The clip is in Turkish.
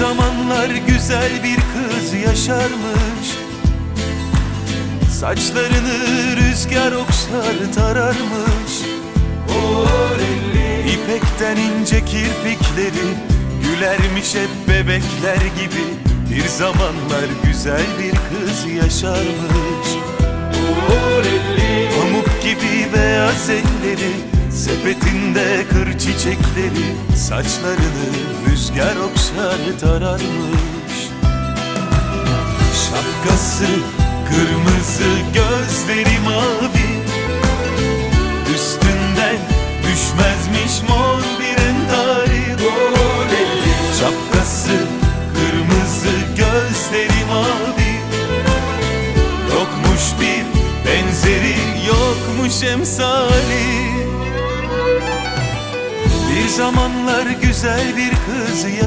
zamanlar güzel bir kız yaşarmış. Saçlarını rüzgar okşar tararmış. İpekten ince kirpikleri Gülermiş hep bebekler gibi. Bir zamanlar güzel bir kız yaşarmış. Pamuk gibi beyaz elleri Sepetinde kır çiçekleri Saçlarını rüzgar okşar tararmış. Şapkası kırmızı gözleri mavi. Üstünden düşmezmiş mor bir entari. Şapkası kırmızı gözleri mavi. Yokmuş bir benzeri yokmuş emsali zamanlar güzel bir kız